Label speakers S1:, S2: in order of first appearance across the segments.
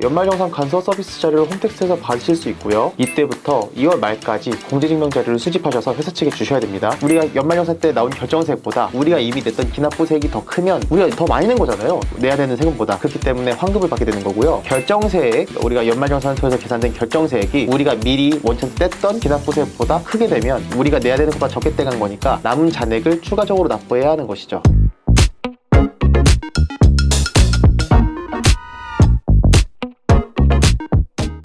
S1: 연말정산 간서 서비스 자료를 홈택스에서 받으실 수 있고요. 이때부터 2월 말까지 공제증명 자료를 수집하셔서 회사 측에 주셔야 됩니다. 우리가 연말정산 때 나온 결정세액보다 우리가 이미 냈던 기납부세액이 더 크면 우리가 더 많이 낸 거잖아요. 내야 되는 세금보다. 그렇기 때문에 환급을 받게 되는 거고요. 결정세액, 우리가 연말정산을 통해서 계산된 결정세액이 우리가 미리 원천 뗐던 기납부세액보다 크게 되면 우리가 내야 되는 것보다 적게 떼간 거니까 남은 잔액을 추가적으로 납부해야 하는 것이죠.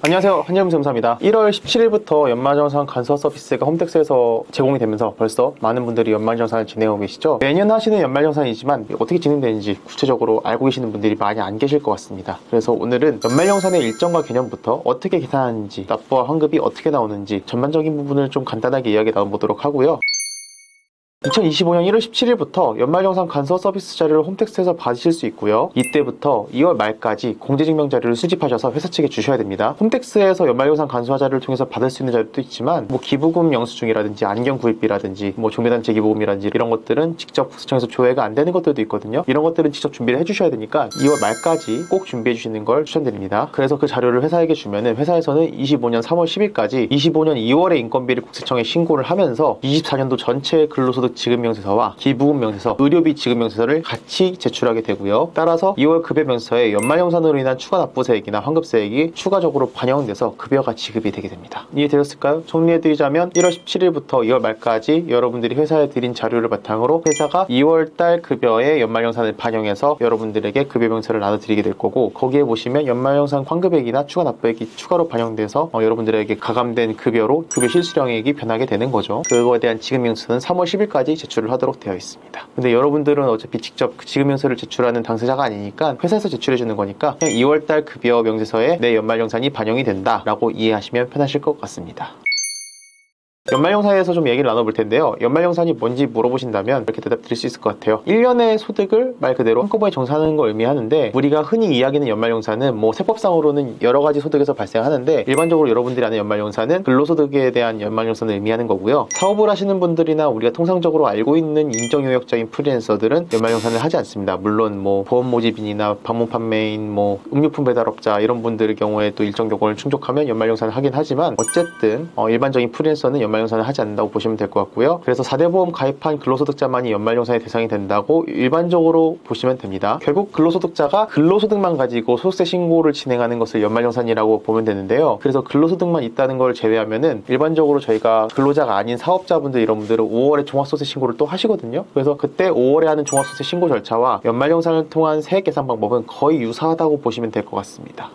S1: 안녕하세요. 한재무세무사입니다. 1월 17일부터 연말정산 간서 서비스가 홈택스에서 제공이 되면서 벌써 많은 분들이 연말정산을 진행하고 계시죠. 매년 하시는 연말정산이지만 어떻게 진행되는지 구체적으로 알고 계시는 분들이 많이 안 계실 것 같습니다. 그래서 오늘은 연말정산의 일정과 개념부터 어떻게 계산하는지, 납부와 환급이 어떻게 나오는지 전반적인 부분을 좀 간단하게 이야기 나눠보도록 하고요. 2025년 1월 17일부터 연말정산 간서 서비스 자료를 홈택스에서 받으실 수 있고요. 이때부터 2월 말까지 공제증명 자료를 수집하셔서 회사 측에 주셔야 됩니다. 홈택스에서 연말정산 간소화 자료를 통해서 받을 수 있는 자료도 있지만 뭐 기부금 영수증이라든지 안경 구입비라든지 뭐 종교단체 기부금이라든지 이런 것들은 직접 국세청에서 조회가 안 되는 것들도 있거든요. 이런 것들은 직접 준비를 해주셔야 되니까 2월 말까지 꼭 준비해 주시는 걸 추천드립니다. 그래서 그 자료를 회사에게 주면은 회사에서는 25년 3월 10일까지 25년 2월에 인건비를 국세청에 신고를 하면서 24년도 전체 근로소득 지급 명세서와 기부금 명세서, 의료비 지급 명세서를 같이 제출하게 되고요. 따라서 2월 급여 명세서에 연말정산으로 인한 추가 납부세액이나 환급세액이 추가적으로 반영돼서 급여가 지급이 되게 됩니다. 이해되셨을까요? 정리해드리자면 1월 17일부터 2월 말까지 여러분들이 회사에 드린 자료를 바탕으로 회사가 2월 달 급여에 연말정산을 반영해서 여러분들에게 급여 명세를 나눠드리게 될 거고 거기에 보시면 연말정산 환급액이나 추가 납부액이 추가로 반영돼서 어, 여러분들에게 가감된 급여로 급여 실수령액이 변하게 되는 거죠. 그거에 대한 지급 명세는 3월 10일까지 제출을 하도록 되어 있습니다. 근데 여러분들은 어차피 직접 그 지급 명세를 제출하는 당사자가 아니니까 회사에서 제출해 주는 거니까 그냥 2월 달 급여 명세서에 내 연말정산이 반영이 된다라고 이해하시면 편하실 것 같습니다. 연말정산에서 좀 얘기를 나눠볼 텐데요. 연말정산이 뭔지 물어보신다면 이렇게 대답 드릴 수 있을 것 같아요. 1년의 소득을 말 그대로 한꺼번에 정산하는 걸 의미하는데 우리가 흔히 이야기하는 연말정산은 뭐 세법상으로는 여러 가지 소득에서 발생하는데 일반적으로 여러분들이 아는 연말정산은 근로소득에 대한 연말정산을 의미하는 거고요. 사업을 하시는 분들이나 우리가 통상적으로 알고 있는 인정요역자인 프리랜서들은 연말정산을 하지 않습니다. 물론 뭐 보험 모집인이나 방문 판매인, 뭐 음료품 배달업자 이런 분들의 경우에 또 일정 요건을 충족하면 연말정산을 하긴 하지만 어쨌든 어, 일반적인 프리랜서는 연말 정산을 하지 않는다고 보시면 될 것 같고요. 그래서 4대 보험 가입한 근로소득자만이 연말정산의 대상이 된다고 일반적으로 보시면 됩니다. 결국 근로소득자가 근로소득만 가지고 소득세 신고를 진행하는 것을 연말정산이라고 보면 되는데요. 그래서 근로소득만 있다는 걸 제외하면은 일반적으로 저희가 근로자가 아닌 사업자분들 이런 분들은 5월에 종합소득세 신고를 또 하시거든요. 그래서 그때 5월에 하는 종합소득세 신고 절차와 연말정산을 통한 세액 계산 방법은 거의 유사하다고 보시면 될 것 같습니다.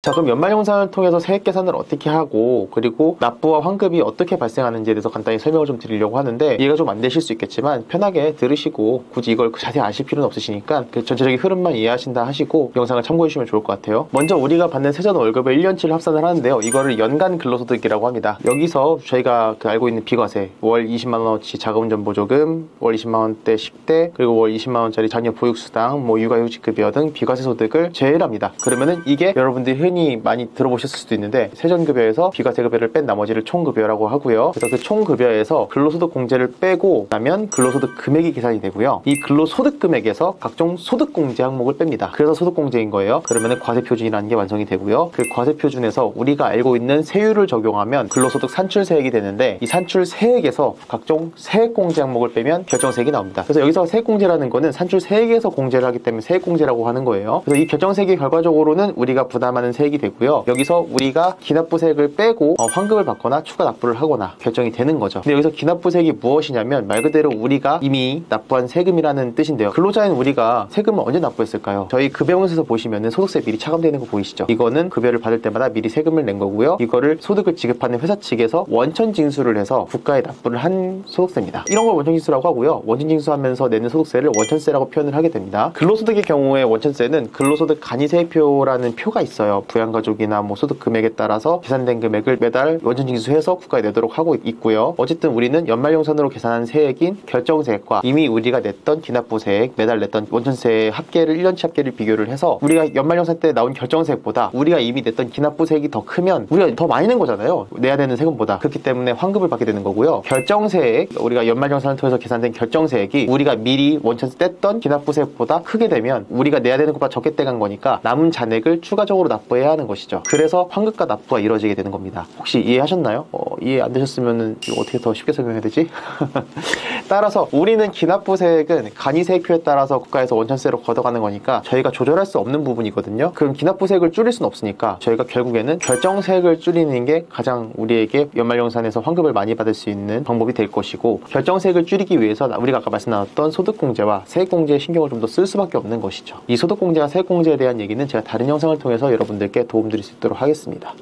S1: 자 그럼 연말정산을 통해서 세액 계산을 어떻게 하고 그리고 납부와 환급이 어떻게 발생하는지에 대해서 간단히 설명을 좀 드리려고 하는데 이해가 좀 안 되실 수 있겠지만 편하게 들으시고 굳이 이걸 자세히 아실 필요는 없으시니까 그 전체적인 흐름만 이해하신다 하시고 영상을 참고해 주시면 좋을 것 같아요. 먼저 우리가 받는 세전 월급을 1년치를 합산을 하는데요. 이거를 연간 근로소득이라고 합니다. 여기서 저희가 그 알고 있는 비과세 월 20만원어치 자금운전 보조금 월 20만원대 10대 그리고 월 20만원짜리 자녀 보육수당 뭐 육아휴직급여 등 비과세 소득을 제외합니다. 그러면은 이게 여러분들이 흔히 많이 들어보셨을 수도 있는데 세전급여에서 비과세급여를 뺀 나머지를 총급여라고 하고요. 그래서 그 총급여에서 근로소득 공제를 빼고 나면 근로소득 금액이 계산이 되고요. 이 근로소득 금액에서 각종 소득 공제 항목을 뺍니다. 그래서 소득 공제인 거예요. 그러면 과세 표준이라는 게 완성이 되고요. 그 과세 표준에서 우리가 알고 있는 세율을 적용하면 근로소득 산출세액이 되는데 이 산출세액에서 각종 세액 공제 항목을 빼면 결정세액이 나옵니다. 그래서 여기서 세액 공제라는 거는 산출세액에서 공제를 하기 때문에 세액 공제라고 하는 거예요. 그래서 이 결정세액이 결과적으로는 우리가 부담하는 세액이 되고요. 여기서 우리가 기납부세액을 빼고 어, 환급을 받거나 추가 납부를 하거나 결정이 되는 거죠. 근데 여기서 기납부세액이 무엇이냐면 말 그대로 우리가 이미 납부한 세금이라는 뜻인데요. 근로자인 우리가 세금을 언제 납부했을까요? 저희 급여원에서 보시면은 소득세 미리 차감되는 거 보이시죠? 이거는 급여를 받을 때마다 미리 세금을 낸 거고요. 이거를 소득을 지급하는 회사 측에서 원천 징수를 해서 국가에 납부를 한 소득세입니다. 이런 걸 원천 징수라고 하고요. 원천 징수하면서 내는 소득세를 원천세라고 표현을 하게 됩니다. 근로소득의 경우에 원천세는 근로소득 간이세표라는 표가 있어요. 부양가족이나 뭐 소득 금액에 따라서 계산된 금액을 매달 원천징수해서 국가에 내도록 하고 있고요. 어쨌든 우리는 연말용산으로 계산한 세액인 결정세액과 이미 우리가 냈던 기납부세액, 매달 냈던 원천세의 합계를 1년치 합계를 비교를 해서 우리가 연말용산 때 나온 결정세액보다 우리가 이미 냈던 기납부세액이 더 크면 우리가 더 많이 낸 거잖아요. 내야 되는 세금보다. 그렇기 때문에 환급을 받게 되는 거고요. 결정세액, 우리가 연말정산을 통해서 계산된 결정세액이 우리가 미리 원천세 뗐던 기납부세액보다 크게 되면 우리가 내야 되는 것보다 적게 떼간 거니까 남은 잔액을 추가적으로 납부해 야 하는 것이죠. 그래서 환급과 납부가 이루어지게 되는 겁니다. 혹시 이해하셨나요? 어, 이해 안 되셨으면 어떻게 더 쉽게 설명해야 되지? 따라서 우리는 기납부세액은 간이세액표에 따라서 국가에서 원천세로 걷어가는 거니까 저희가 조절할 수 없는 부분이거든요. 그럼 기납부세액을 줄일 수는 없으니까 저희가 결국에는 결정세액을 줄이는 게 가장 우리에게 연말정산에서 환급을 많이 받을 수 있는 방법이 될 것이고 결정세액을 줄이기 위해서 우리가 아까 말씀 나눴던 소득공제와 세액공제에 신경을 좀 더 쓸 수밖에 없는 것이죠. 이 소득공제와 세액공제에 대한 얘기는 제가 다른 영상을 통해서 여러분들 께 도움드릴 수 있도록 하겠습니다.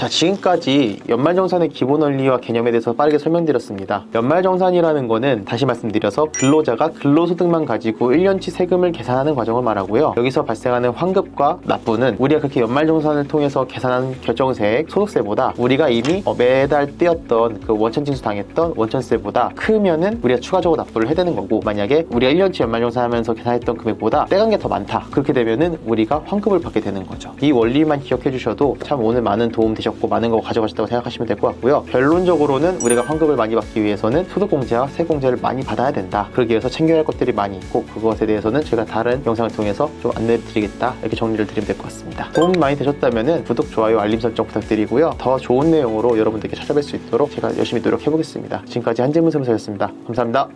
S1: 자, 지금까지 연말정산의 기본 원리와 개념에 대해서 빠르게 설명드렸습니다. 연말정산이라는 거는 다시 말씀드려서 근로자가 근로소득만 가지고 1년치 세금을 계산하는 과정을 말하고요. 여기서 발생하는 환급과 납부는 우리가 그렇게 연말정산을 통해서 계산한 결정세액, 소득세보다 우리가 이미 어, 매달 떼었던 그 원천징수 당했던 원천세보다 크면은 우리가 추가적으로 납부를 해야 되는 거고 만약에 우리가 1년치 연말정산하면서 계산했던 금액보다 떼간 게 더 많다. 그렇게 되면은 우리가 환급을 받게 되는 거죠. 이 원리만 기억해 주셔도 참 오늘 많은 도움 되셨 고 많은 거 가져가셨다고 생각하시면 될 것 같고요. 결론적으로는 우리가 환급을 많이 받기 위해서는 소득공제와 세공제를 많이 받아야 된다. 그러기 위해서 챙겨야 할 것들이 많이 있고 그것에 대해서는 제가 다른 영상을 통해서 좀 안내를 드리겠다. 이렇게 정리를 드리면 될 것 같습니다. 도움 많이 되셨다면 구독, 좋아요, 알림 설정 부탁드리고요. 더 좋은 내용으로 여러분들께 찾아뵐 수 있도록 제가 열심히 노력해 보겠습니다. 지금까지 한재문 세무사였습니다. 감사합니다.